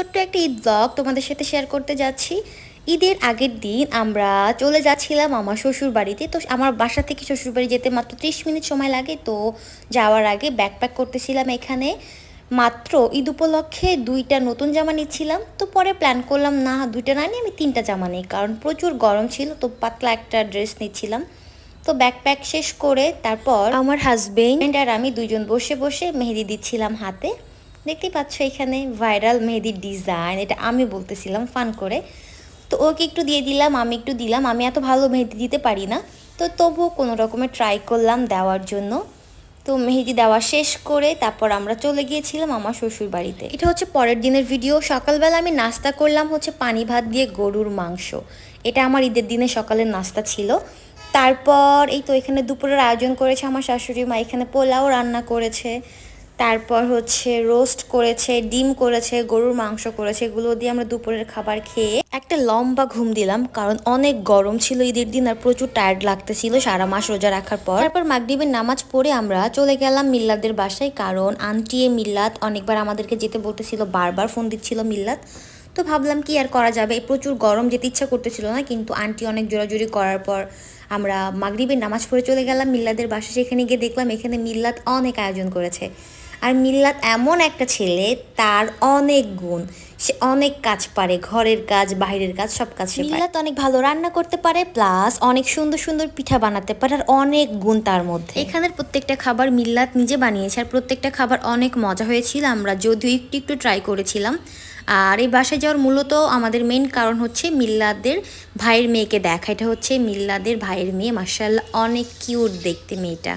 ছোট্ট একটা ঈদ ব্লগ তোমাদের সাথে শেয়ার করতে যাচ্ছি। ঈদের আগের দিন আমরা চলে যাচ্ছিলাম আমার শ্বশুর বাড়িতে তো আমার বাসা থেকে শ্বশুর বাড়ি যেতে মাত্র ত্রিশ মিনিট সময় লাগে। তো যাওয়ার আগে ব্যাকপ্যাক করতেছিলাম এখানে। মাত্র ঈদ উপলক্ষে দুইটা নতুন জামা নিচ্ছিলাম। তো পরে প্ল্যান করলাম, না, দুইটা না নিয়ে আমি তিনটা জামা নিই। কারণ প্রচুর গরম ছিল, তো পাতলা একটা ড্রেস নিচ্ছিলাম। তো ব্যাকপ্যাক শেষ করে তারপর আমার হাজবেন্ড আর আমি দুজন বসে বসে মেহেদি দিচ্ছিলাম হাতে। দেখতেই পাচ্ছ এখানে ভাইরাল মেহেদির ডিজাইন এটা আমি বলতেছিলাম ফান করে। তো ওকে একটু দিয়ে দিলাম, আমি একটু দিলাম, আমি এত ভালো মেহেদি দিতে পারি না। তো তবুও কোনো রকমের ট্রাই করলাম দেওয়ার জন্য। তো মেহেদি দেওয়া শেষ করে তারপর আমরা চলে গিয়েছিলাম আমার শ্বশুর বাড়িতে। এটা হচ্ছে পরের দিনের ভিডিও সকালবেলা আমি নাস্তা করলাম হচ্ছে পানি ভাত দিয়ে গরুর মাংস। এটা আমার ঈদের দিনে সকালের নাস্তা ছিল। তারপর এই তো এখানে দুপুরের আয়োজন করেছে আমার শাশুড়ি মা, এখানে পোলাও রান্না করেছে। তারপর হচ্ছে রোস্ট করেছে, ডিম করেছে, গরুর মাংস করেছে, এগুলো দিয়ে আমরা দুপুরের খাবার খেয়ে একটা লম্বা ঘুম দিলাম, কারণ অনেক গরম ছিল ঈদের দিন আর প্রচুর টায়ার্ড লাগতেছিল সারা মাস রোজা রাখার পর। তারপর মাগরিবের নামাজ পড়ে আমরা চলে গেলাম মিল্লাদের বাসায়, কারণ আন্টি মিল্লাত অনেকবার আমাদেরকে যেতে বলতেছিল, বারবার ফোন দিচ্ছিল মিল্লাত। তো ভাবলাম কি আর করা যাবে? প্রচুর গরম যেতে ইচ্ছা করতেছিল না, কিন্তু আন্টি অনেক জোরাজুরি করার পর আমরা মাগরিবের নামাজ পড়ে চলে গেলাম মিল্লাদের বাসা সেখানে গিয়ে দেখলাম এখানে মিল্লাত অনেক আয়োজন করেছে। আর মিল্লাত এমন একটা ছেলে তার অনেক গুণ। সে অনেক কাজ পারে ঘরের কাজ বাইরের কাজ সব কাজ সে মিল্লাত অনেক ভালো রান্না করতে পারে প্লাস অনেক সুন্দর সুন্দর পিঠা বানাতে পারে আর অনেক গুণ তার মধ্যে। এখানের প্রত্যেকটা খাবার মিল্লাত নিজে বানিয়েছে আর প্রত্যেকটা খাবার অনেক মজা হয়েছিল আমরা যদিও একটু একটু ট্রাই করেছিলাম। আর এই বাসায় যাওয়ার মূলত আমাদের মেন কারণ হচ্ছে মিল্লাদের ভাইয়ের মেয়েকে দেখা। এটা হচ্ছে মিল্লাদের ভাইয়ের মেয়ে মার্শাল্লাহ অনেক কিউট দেখতে মেয়েটা।